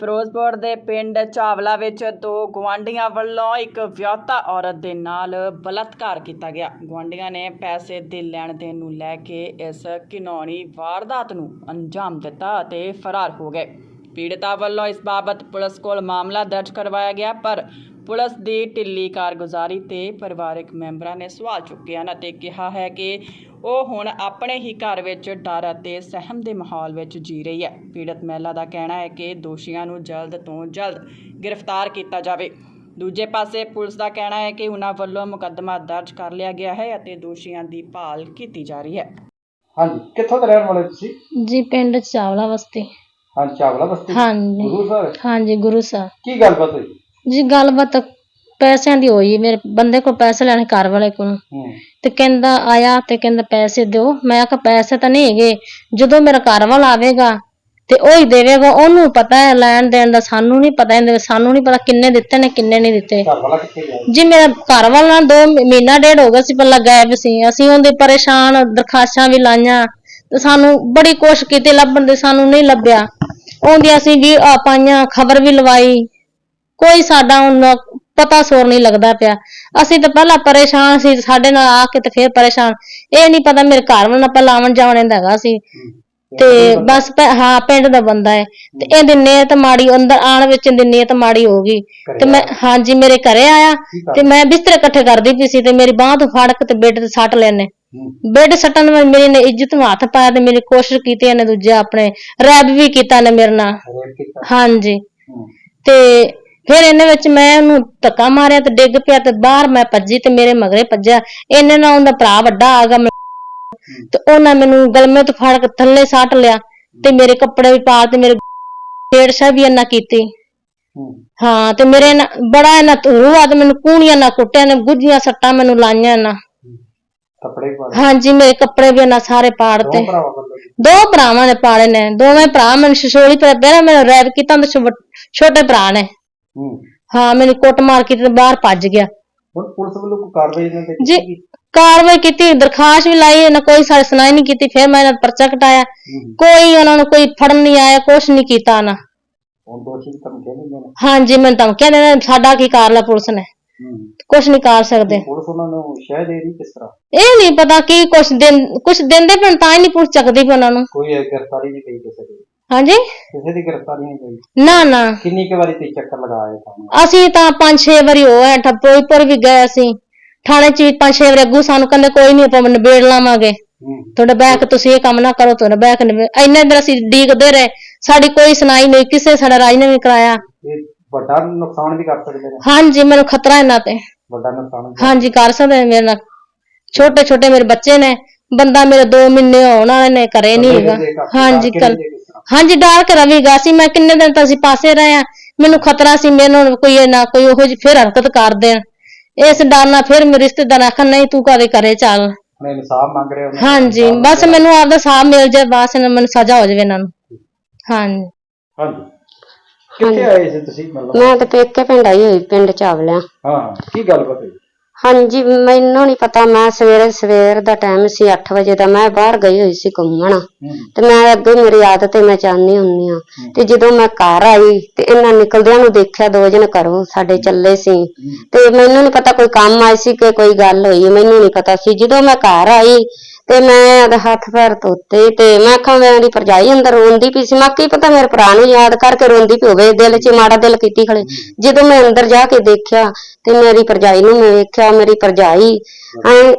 ਫਿਰੋਜ਼ਪੁਰ ਦੇ ਪਿੰਡ ਚਾਵਲਾ ਵਿੱਚ ਦੋ ਗੁਆਂਢੀਆਂ ਵੱਲੋਂ ਇੱਕ ਵਿਆਹੁਤਾ ਔਰਤ ਦੇ ਨਾਲ ਬਲਾਤਕਾਰ ਕੀਤਾ ਗਿਆ। ਗੁਆਂਢੀਆਂ ਨੇ ਪੈਸੇ ਦੇ ਲੈਣ ਦੇਣ ਨੂੰ ਲੈ ਕੇ ਇਸ ਘਿਨੌਣੀ ਵਾਰਦਾਤ ਨੂੰ ਅੰਜਾਮ ਦਿੱਤਾ ਅਤੇ ਫਰਾਰ ਹੋ ਗਏ। ਪੀੜਤਾ ਵੱਲੋਂ ਇਸ ਬਾਬਤ ਪੁਲਿਸ ਕੋਲ ਮਾਮਲਾ ਦਰਜ ਕਰਵਾਇਆ ਗਿਆ, ਪਰ ਪੁਲਿਸ ਦੀ ਢਿੱਲੀ ਕਾਰਗੁਜ਼ਾਰੀ ਤੇ ਪਰਿਵਾਰਕ ਮੈਂਬਰਾਂ ਨੇ ਸਵਾਲ ਚੁੱਕੇ ਹਨ ਅਤੇ ਕਿਹਾ ਹੈ ਕਿ ਉਹ ਹੁਣ ਆਪਣੇ ਹੀ ਘਰ ਵਿੱਚ ਡਰ ਅਤੇ ਸਹਿਮ ਦੇ ਮਾਹੌਲ ਵਿੱਚ ਜੀ ਰਹੀ ਹੈ। ਪੀੜਤ ਮਹਿਲਾ ਦਾ ਕਹਿਣਾ ਹੈ ਕਿ ਦੋਸ਼ੀਆਂ ਨੂੰ ਜਲਦ ਤੋਂ ਜਲਦ ਗ੍ਰਿਫਤਾਰ ਕੀਤਾ ਜਾਵੇ। ਦੂਜੇ ਪਾਸੇ ਪੁਲਿਸ ਦਾ ਕਹਿਣਾ ਹੈ ਕਿ ਉਹਨਾਂ ਵੱਲੋਂ ਮੁਕੱਦਮਾ ਦਰਜ ਕਰ ਲਿਆ ਗਿਆ ਹੈ ਅਤੇ ਦੋਸ਼ੀਆਂ ਦੀ ਭਾਲ ਕੀਤੀ ਜਾ ਰਹੀ ਹੈ। ਹਾਂਜੀ ਕਿੱਥੋਂ ਦੇ ਰਹਿਣ ਵਾਲੇ ਤੁਸੀਂ? ਜੀ ਪਿੰਡ ਚਾਵਲਾ ਬਸਤੀ। ਹਾਂਜੀ ਚਾਵਲਾ ਬਸਤੀ। ਹਾਂਜੀ। ਗੁਰੂ ਸਾਹਿਬ? ਹਾਂਜੀ ਗੁਰੂ ਸਾਹਿਬ। ਕੀ ਗੱਲਬਾਤ ਹੋਈ? ਜੀ ਗੱਲਬਾਤ ਪੈਸਿਆਂ ਦੀ ਹੋਈ। ਮੇਰੇ ਬੰਦੇ ਕੋਲ ਪੈਸੇ ਲੈਣੇ ਘਰ ਵਾਲੇ ਕੋਲ। ਹੂੰ। ਤੇ ਕਹਿੰਦਾ ਆਇਆ ਤੇ ਕਹਿੰਦਾ ਪੈਸੇ ਦਿਓ। ਮੈਂ ਕਿਹਾ ਪੈਸੇ ਤਾਂ ਨਹੀਂ ਹੈਗੇ। ਜਦੋਂ ਮੇਰਾ ਘਰ ਵਾਲਾ ਆਵੇਗਾ ਤੇ ਉਹ ਹੀ ਦੇਵੇਗਾ ਉਹਨੂੰ ਪਤਾ ਹੈ ਲੈਣ ਦੇਣ ਦਾ। ਸਾਨੂੰ ਨਹੀਂ ਪਤਾ ਇਹਦੇ ਸਾਨੂੰ ਨਹੀਂ ਪਤਾ ਕਿੰਨੇ ਦਿੱਤੇ ਨੇ ਕਿੰਨੇ ਨਹੀਂ ਦਿੱਤੇ। ਘਰ ਵਾਲਾ ਕਿੱਥੇ ਗਿਆ? ਜੀ ਮੇਰਾ ਘਰ ਵਾਲਾ ਦੋ ਮਹੀ- ਮਹੀਨਾ ਡੇਢ ਹੋ ਗਿਆ ਸੀ ਪਹਿਲਾਂ ਗਾਇਬ ਸੀ। ਅਸੀਂ ਉਹਦੇ ਪਰੇਸ਼ਾਨ ਦਰਖਾਸਤਾਂ ਵੀ ਲਾਈਆਂ। ਤੇ ਸਾਨੂੰ ਬੜੀ ਕੋਸ਼ਿਸ਼ ਕੀਤੀ ਲੱਭਣ ਦੀ ਸਾਨੂੰ ਨਹੀਂ ਲੱਭਿਆ। ਉਹਦੀ ਅਸੀਂ ਵੀ ਆ ਪਾਈਆਂ ਖਬਰ ਵੀ ਲਵਾਈ। ਕੋਈ ਸਾਡਾ ਹੁਣ ਪਤਾ ਸੋਰ ਨਹੀਂ ਲੱਗਦਾ ਪਿਆ। ਅਸੀਂ ਤਾਂ ਪਹਿਲਾਂ ਪਰੇਸ਼ਾਨ ਸੀ ਸਾਡੇ ਨਾਲ ਆ ਕੇ ਤੇ ਫੇਰ ਪਰੇਸ਼ਾਨ। ਇਹ ਨਹੀਂ ਪਤਾ ਮੇਰੇ ਘਰ ਵਾਲਾ ਪਹਿਲਾਂ ਆਉਣ ਜਾਣ ਦਾ ਹੈਗਾ ਸੀ। ਤੇ ਬਸ ਪ- ਹਾਂ ਪਿੰਡ ਦਾ ਬੰਦਾ ਹੈ। ਤੇ ਇਹਦੀ ਨੀਅਤ ਮਾੜੀ ਅੰਦਰ ਆਣ ਵਿੱਚ ਇਹਦੀ ਨੀਅਤ ਮਾੜੀ ਹੋ ਗਈ। ਤੇ ਮੈਂ ਹਾਂਜੀ ਮੇਰੇ ਘਰੇ ਆਇਆ। ਤੇ ਮੈਂ ਬਿਸਤਰੇ ਇਕੱਠੇ ਕਰਦੀ ਪਈ ਸੀ ਤੇ ਮੇਰੀ ਬਾਂਹ ਤੋਂ ਫੜ ਕੇ ਤੇ ਬੈੱਡ ਤੇ ਸੱਟ ਲੈਨੇ ਬੈੱਡ ਸੱਟਣ ਨਾਲ ਮੇਰੀ ਨੇ ਇੱਜ਼ਤ ਨੂੰ ਹੱਥ ਪਾਇਆ ਤੇ ਮੇਰੀ ਕੋਸ਼ਿਸ਼ ਕੀਤੀ ਇਹਨੇ ਦੂਜਾ ਆਪਣੇ ਰੈਬ ਵੀ ਕੀਤਾ ਨੇ ਮੇਰੇ ਨਾਲ। ਕੀਤਾ? ਹਾਂਜੀ। ਤੇ ਫਿਰ ਇਹਨੇ ਵਿੱਚ ਮੈਂ ਉਹਨੂੰ ਧੱਕਾ ਮਾਰਿਆ ਤੇ ਡਿੱਗ ਪਿਆ ਤੇ ਬਾਹਰ ਮੈਂ ਭੱਜੀ ਤੇ ਮੇਰੇ ਮਗਰੇ ਭੱਜਿਆ। ਇਹਨੇ ਨਾਲ ਉਹਦਾ ਭਰਾ ਵੱਡਾ ਆ ਗਿਆ ਤੇ ਉਹਨਾਂ ਮੈਨੂੰ ਗਲਮੇ ਤੋਂ ਫੜ ਕੇ ਥੱਲੇ ਸਾਟ ਲਿਆ ਤੇ ਮੇਰੇ ਕੱਪੜੇ ਵੀ ਪਾ ਤੇ ਮੇਰੇ ਛੇੜਛਾੜ ਵੀ ਇਹਨਾਂ ਕੀਤੀ। ਹੂੰ। ਤੇ ਮੇਰੇ ਨਾਲ ਬੜਾ ਇਹਨਾਂ ਧੂਆ ਤੇ ਮੈਨੂੰ ਕੂਣੀਆਂ ਨਾਲ ਕੁੱਟਿਆ ਨੇ ਗੁੱਝੀਆਂ ਸੱਟਾਂ ਮੈਨੂੰ ਲਾਈਆਂ ਇਹਨਾਂ ਕੱਪੜੇ ਹਾਂਜੀ ਮੇਰੇ ਕੱਪੜੇ ਵੀ ਇਹਨਾਂ ਸਾਰੇ ਪਾੜਤੇ ਦੋ ਭਰਾਵਾਂ ਨੇ ਪਾੜੇ ਨੇ। ਦੋਵੇਂ ਭਰਾ ਮੈਨੂੰ ਸ਼ਸ਼ੋਲੀ ਪਰ ਪਹਿਲਾਂ ਮੈਨੂੰ ਰੈਪ ਕੀਤਾ ਤੇ ਛੋਟੇ ਭਰਾ ਨੇ। ਹੂੰ। ਹਾਂ ਮੈਨੂੰ ਕੁੱਟ ਮਾਰ ਕੀਤੀ ਤੇ ਬਾਹਰ ਭੱਜ ਗਿਆ। ਹੁਣ ਪੁਲਿਸ ਵੱਲੋਂ ਕੋਈ ਕਾਰਵਾਈ ਇਹਨਾਂ ਤੇ ਜੀ ਕੀਤੀ ਗਈ? ਕਾਰਵਾਈ ਕੀਤੀ ਦਰਖਾਸਤ ਵੀ ਲਾਈ ਇਹਨਾਂ ਕੋਈ ਸਾਡੀ ਸੁਣਾਈ ਨਹੀਂ ਕੀਤੀ ਫਿਰ ਮੈਂ ਇਹਨਾਂ ਦਾ ਪਰਚਾ ਕਟਾਇਆ। ਹੂੰ ਕੋਈ ਉਹਨਾਂ ਨੂੰ ਕੋਈ ਫੜਨ ਨਹੀਂ ਆਇਆ ਕੁਛ ਨਹੀਂ ਕੀਤਾ ਨਾ। ਹੁਣ ਦੋਸ਼ੀ ਦੀ ਧਮਕੀ ਨਹੀਂ ਦੇਣਾ ਹਾਂਜੀ ਮੈਨੂੰ ਧਮਕੀਆਂ ਦੇ ਰਹੇ, ਸਾਡਾ ਕੀ ਕਰ ਲਿਆ ਪੁਲਿਸ ਨੇ? ਹੂੰ ਕੁਛ ਨਹੀਂ ਕਰ ਸਕਦੇ। ਪੁਲਿਸ ਉਹਨਾਂ ਨੂੰ ਸ਼ਹਿ ਦੇ ਰਹੀ ਕਿਸ ਤਰ੍ਹਾਂ? ਇਹ ਨਹੀਂ ਪਤਾ ਕੀ ਕੁਛ ਦਿਨ ਕੁਛ ਦਿੰਦੇ ਪੈਣ ਤਾਂ ਹੀ ਨਹੀਂ ਪੁਲਿਸ ਚੱਕਦੀ ਪਈ ਉਹਨਾਂ ਨੂੰ। ਕੋਈ ਇਹ ਗ੍ਰਿਫਤਾਰੀ ਨਹੀਂ ਪਈ ਕਿਸੇ ਦੀ। ਹਾਂਜੀ? ਕਿਸੇ ਦੀ ਗ੍ਰਿਫਤਾਰੀ ਨਹੀਂ ਪਈ ਨਾ ਨਾ। ਕਿੰਨੀ ਕੁ ਵਾਰੀ ਤੇ ਚੱਕਰ ਲਗਾਏ ਤੁਹਾਨੂੰ? ਅਸੀਂ ਤਾਂ ਪੰਜ ਛੇ ਵਾਰੀ ਹੋਇਆ ਠੱਪੋਈਪੁਰ ਵੀ ਗਏ ਅਸੀਂ। ਥਾਣੇ ਚ ਵੀ ਪੰਜ ਛੇ ਵਾਰੀ ਅੱਗੂ ਸਾਨੂੰ ਕਹਿੰਦੇ ਕੋਈ ਨਹੀਂ ਆਪਾਂ ਨਿਬੇੜ ਲਾਵਾਂਗੇ। ਹੂੰ। ਤੁਹਾਡਾ ਬੈਕ ਤੁਸੀਂ ਇਹ ਕੰਮ ਨਾ ਕਰੋ ਤੁਹਾਡਾ ਬੈਕ ਇੰਨੇ ਦਿਨ ਅਸੀਂ ਡੀਕਦੇ ਰਹੇ। ਸਾਡੀ ਕੋਈ ਸੁਣਾਈ ਨਹੀਂ ਕਿਸੇ ਸਾਡਾ ਰਾਜ ਨੇ ਵੀ ਕਰਾਇਆ। ਇਹ ਵੱਡਾ ਨੁਕਸਾਨ ਵੀ ਕਰ ਸਕਦੇ ਨੇ। ਹਾਂਜੀ ਮੈਨੂੰ ਖਤਰਾ ਇਹਨਾਂ ਤੇ। ਵੱਡਾ ਨੁਕਸਾਨ ਵੀ- ਹਾਂਜੀ ਕਰ ਸਕਦੇ ਨੇ ਮੇਰੇ ਨਾਲ। ਛੋਟੇ ਛੋਟੇ ਮੇਰੇ ਬੱਚੇ ਨੇ। ਬੰਦਾ ਮੇਰੇ 2 ਮਹੀਨੇ ਹੋਣ ਵਾਲੇ ਨੇ ਘਰੇ ਨਹੀਂ ਹੈਗਾ। ਹਾਂਜੀ ਕੱਲ ਹਾਂਜੀ ਡਰ ਕੇ ਰਵੀਗਾ ਸੀ ਮੈਂ ਕਿੰਨੇ ਦਿਨ ਤਾਂ ਅਸੀਂ ਪਾਸੇ ਰਹੇ ਆ ਮੈਨੂੰ ਖਤਰਾ ਸੀ ਮੈਨੂੰ ਕੋਈ ਇਹ ਨਾ ਕੋਈ ਉਹੋ ਜਿਹੀ ਫਿਰ ਹਰਕਤ ਕਰ ਦੇਣ। ਇਸ ਡਰ ਨਾਲ ਫਿਰ ਮੇਰੇ ਰਿਸ਼ਤੇਦਾਰ ਆਖਣ ਨਹੀਂ ਤੂੰ ਕਦੇ ਘਰੇ ਚੱਲ। ਇਨਸਾਫ ਮੰਗ ਰਹੇ? ਹਾਂਜੀ ਬਸ ਮੈਨੂੰ ਆਪਦਾ ਸਾਹ ਮਿਲ ਜਾਏ ਬਸ ਇਹਨਾਂ ਮੈਨੂੰ ਸਜ਼ਾ ਹੋ ਜਾਵੇ ਇਹਨਾਂ ਨੂੰ। ਹਾਂਜੀ। ਹਾਂਜੀ। ਕਿੱਥੇ ਆਏ ਸੀ ਤੁਸੀਂ ਮਤਲਬ? ਮੈਂ ਤੇ ਪੇਕੇ ਪਿੰਡ ਆਈ ਹੋਈ ਪਿੰਡ ਚਾਵਲਿਆਂ। ਹਾਂ ਹਾਂ ਕੀ ਗੱਲਬਾਤ ਹੋਈ ਹਾਂਜੀ ਮੈਨੂੰ ਨਹੀਂ ਪਤਾ ਮੈਂ ਸਵੇਰੇ ਸਵੇਰ ਦਾ ਟਾਈਮ ਸੀ 8 ਵਜੇ ਦਾ ਮੈਂ ਬਾਹਰ ਗਈ ਹੋਈ ਸੀ ਘੁੰਮਣ। ਤੇ ਮੈਂ ਅੱਗੇ ਮੇਰੀ ਆਦਤ ਹੈ ਮੈਂ ਚਾਹਨੀ ਹੁੰਨੀ ਆ ਤੇ ਜਦੋਂ ਮੈਂ ਘਰ ਆਈ ਤੇ ਇਹਨਾਂ ਨਿਕਲਦਿਆਂ ਨੂੰ ਦੇਖਿਆ ਦੋ ਜਣ ਘਰੋਂ ਸਾਡੇ ਚੱਲੇ ਸੀ। ਤੇ ਮੈਨੂੰ ਨਹੀਂ ਪਤਾ ਕੋਈ ਕੰਮ ਆਈ ਸੀ ਕਿ ਕੋਈ ਗੱਲ ਹੋਈ ਮੈਨੂੰ ਨਹੀਂ ਪਤਾ ਸੀ। ਜਦੋਂ ਮੈਂ ਘਰ ਆਈ ਤੇ ਮੈਂ ਹੱਥ ਪੈਰ ਧੋਤੇ ਤੇ ਮੈਂ ਆਖਾਂ ਮੇਰੀ ਭਰਜਾਈ ਅੰਦਰ ਰੋਂਦੀ ਪਈ ਸੀ। ਮੈਂ ਕੀ ਪਤਾ ਮੇਰੇ ਭਰਾ ਨੂੰ ਯਾਦ ਕਰਕੇ ਰੋਂਦੀ ਪਈ ਹੋਵੇ ਦਿਲ 'ਚ ਮਾੜਾ ਦਿਲ ਕੀਤੀ ਖੜੇ। ਜਦੋਂ ਮੈਂ ਅੰਦਰ ਜਾ ਕੇ ਦੇਖਿਆ ਤੇ ਮੇਰੀ ਭਰਜਾਈ ਨੂੰ ਮੈਂ ਵੇਖਿਆ ਮੇਰੀ ਭਰਜਾਈ। ਐਂ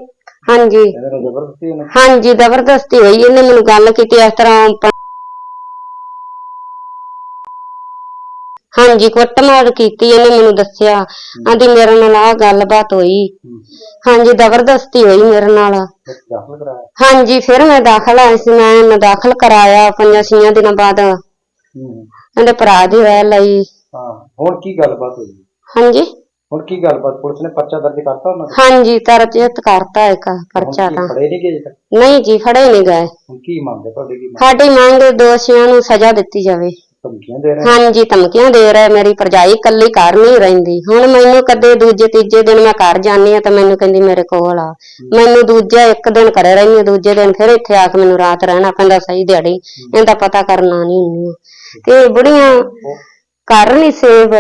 ਹਾਂਜੀ। ਜ਼ਬਰਦਸਤੀ ਉਹਨੇ ਹਾਂਜੀ ਜ਼ਬਰਦਸਤੀ ਹੋਈ। ਇਹਨੇ ਮੈਨੂੰ ਗੱਲ ਕੀਤੀ ਇਸ ਤਰ੍ਹਾਂ ਪ- ਹਾਂਜੀ ਕੁੱਟਮਾਰ ਕੀਤੀ। ਇਹਨੇ ਮੈਨੂੰ ਦੱਸਿਆ। ਆਂਦੀ ਮੇਰੇ ਨਾਲ ਆਹ ਗੱਲਬਾਤ ਹੋਈ। ਹਾਂਜੀ ਜ਼ਬਰਦਸਤੀ ਹੋਈ ਮੇਰੇ ਨਾਲ। ਦਾਖਲ ਕਰਾਇਆ? ਹਾਂਜੀ ਫਿਰ ਮੈਂ ਦਾਖਲ ਆਈ ਸੀ। ਮੈਂ ਇਹਨੂੰ ਦਾਖਲ ਕਰਾਇਆ ਪੰਜਾਂ ਛੀਆਂ ਦਿਨਾਂ ਬਾਅਦ। ਹੂੰ। ਇਹਦੇ ਭਰਾ ਦੀ ਰਹਿ ਲਈ ਹਾਂ ਹੁਣ ਕੀ ਗੱਲਬਾਤ ਹੋਈ? ਹਾਂਜੀ? ਹੁਣ ਕੀ ਗੱਲਬਾਤ? ਪੁਲਿਸ ਨੇ ਪਰਚਾ ਦਰਜ ਕਰਤਾ ਉਹਨਾਂ ਦਾ ਹਾਂਜੀ ਤਰਜੀਤ ਕਰਤਾ ਇੱਕ ਪਰਚਾ ਤਾਂ। ਫੜੇ ਨਹੀਂ ਗਏ ਅਜੇ ਤੱਕ? ਨਹੀਂ ਜੀ ਫੜੇ ਨਹੀਂ ਗਏ। ਹੁਣ ਕੀ ਮੰਗਦੇ? ਤੁਹਾਡੇ ਕੀ ਮੰਗ? ਸਾਡੀ ਮੰਗ ਹੈ ਦੋਸ਼ੀਆਂ ਨੂੰ ਸਜ਼ਾ ਦਿੱਤੀ ਜਾਵੇ। ਧਮਕੀਆਂ ਦੇ ਰਹੇ? ਹਾਂਜੀ ਧਮਕੀਆਂ ਦੇ ਰਿਹਾ। ਮੇਰੀ ਭਰਜਾਈ ਇਕੱਲੀ ਘਰ ਨਹੀਂ ਰਹਿੰਦੀ। ਹੁਣ ਮੈਨੂੰ ਕਦੇ ਦੂਜੇ ਤੀਜੇ ਦਿਨ ਮੈਂ ਘਰ ਜਾਂਦੀ ਆ ਤਾਂ ਮੈਨੂੰ ਕਹਿੰਦੀ ਮੇਰੇ ਕੋਲ ਆ। ਮੈਨੂੰ ਦੂਜਾ ਇੱਕ ਦਿਨ ਘਰੇ ਰਹਿੰਦੀ ਆ ਦੂਜੇ ਦਿਨ ਫਿਰ ਇੱਥੇ ਆ ਕੇ ਮੈਨੂੰ ਰਾਤ ਰਹਿਣਾ ਪੈਂਦਾ ਸਹੀ ਦਿਹਾੜੀ। ਇਹਦਾ ਪਤਾ ਕਰਨਾ ਨਹੀਂ ਹੁੰਦੀ ਤੇ ਬੁੜੀਆਂ ਘਰ ਨਹੀਂ ਸੇਵ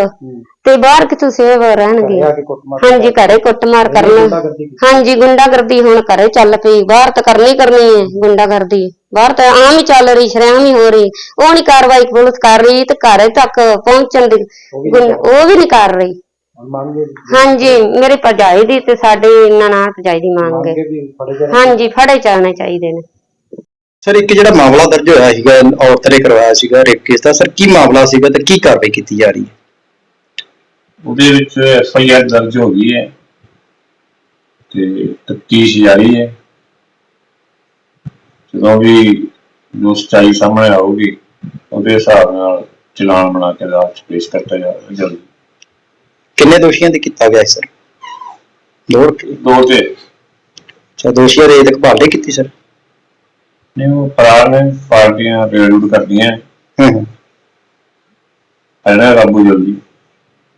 ਤੇ ਬਾਹਰ ਕਿਥੋਂ ਸੇਵ ਰਹਿਣਗੇ? ਆ ਕੇ ਕੁੱਟਮਾਰ ਹਾਂਜੀ ਘਰੇ ਕੁੱਟਮਾਰ ਕਰਨਾ। ਗੁੰਡਾਗਰਦੀ ਕੀਤੀ। ਹਾਂਜੀ ਗੁੰਡਾਗਰਦੀ ਹੁਣ ਘਰੇ ਚੱਲ ਪਈ ਬਾਹਰ ਤਾਂ ਕਰਨੀ ਕਰਨੀ ਹੈ ਗੁੰਡਾਗਰਦੀ। ਬਾਹਰ ਤਾਂ ਆਮ ਹੀ ਚੱਲ ਰਹੀ ਸ਼ਰੇਆਮ ਹੀ ਹੋ ਰਹੀ। ਉਹ ਨਹੀਂ ਕਾਰਵਾਈ ਪੁਲਿਸ ਕਰ ਰਹੀ ਤੇ ਘਰੇ ਤੱਕ ਪਹੁੰਚਣ ਦੀ ਉਹ ਵੀ ਉਹ ਵੀ ਨਹੀਂ ਕਰ ਰਹੀ। ਮੰਗੇ ਹਾਂਜੀ ਮੇਰੇ ਭਰਜਾਈ ਦੀ ਤੇ ਸਾਡੇ ਨਨਾਣ ਭਰਜਾਈ ਦੀ ਮੰਗ ਹੈ। ਮੰਗੇ ਵੀ ਫੜੇ ਜਾਣ। ਹਾਂਜੀ ਫੜੇ ਜਾਣੇ ਚਾਹੀਦੇ ਨੇ। ਸਰ ਇੱਕ ਜਿਹੜਾ ਮਾਮਲਾ ਦਰਜ ਹੋਇਆ ਸੀਗਾ ਔਰਤ ਨੇ ਕਰਵਾਇਆ ਸੀਗਾ ਰੇਪ ਕੇਸ ਦਾ ਸਰ ਕੀ ਮਾਮਲਾ ਸੀਗਾ ਤੇ ਕੀ ਕਾਰਵਾਈ ਕੀਤੀ ਜਾ ਰਹੀ ਹੈ? ਉਹਦੇ ਵਿੱਚ ਐਫ ਆਈ ਆਰ ਦਰਜ ਹੋ ਗਈ ਹੈ ਤੇ ਤਫਤੀਸ਼ ਜਾਰੀ ਹੈ। ਜਦੋਂ ਵੀ ਜੋ ਸੱਚਾਈ ਸਾਹਮਣੇ ਆਊਗੀ ਉਹਦੇ ਹਿਸਾਬ ਨਾਲ ਚਲਾਨ ਬਣਾ ਕੇ ਅਦਾਲਤ 'ਚ ਪੇਸ਼ ਕਰਤਾ ਜਾਵੇਗਾ ਜਲਦੀ। ਕਿੰਨੇ ਦੋਸ਼ੀਆਂ ਤੇ ਕੀਤਾ ਗਿਆ ਸਰ? ਦੋ ਦੋ ਤੇ। ਅੱਛਾ ਦੋਸ਼ੀਆਂ ਦੇ ਤੱਕ ਭਾਲ ਨਹੀਂ ਕੀਤੀ ਸਰ? ਨੇ ਉਹ ਨੇ ਪਾਰਟੀਆਂ ਰੇਡ ਕਰਦੀਆਂ। ਹੂੰ। ਹੂੰ ਇਹਨਾਂ ਕਾਬੂ ਜਲਦੀ।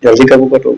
ਜਲਦੀ ਕਾਬੂ ਕਰੋ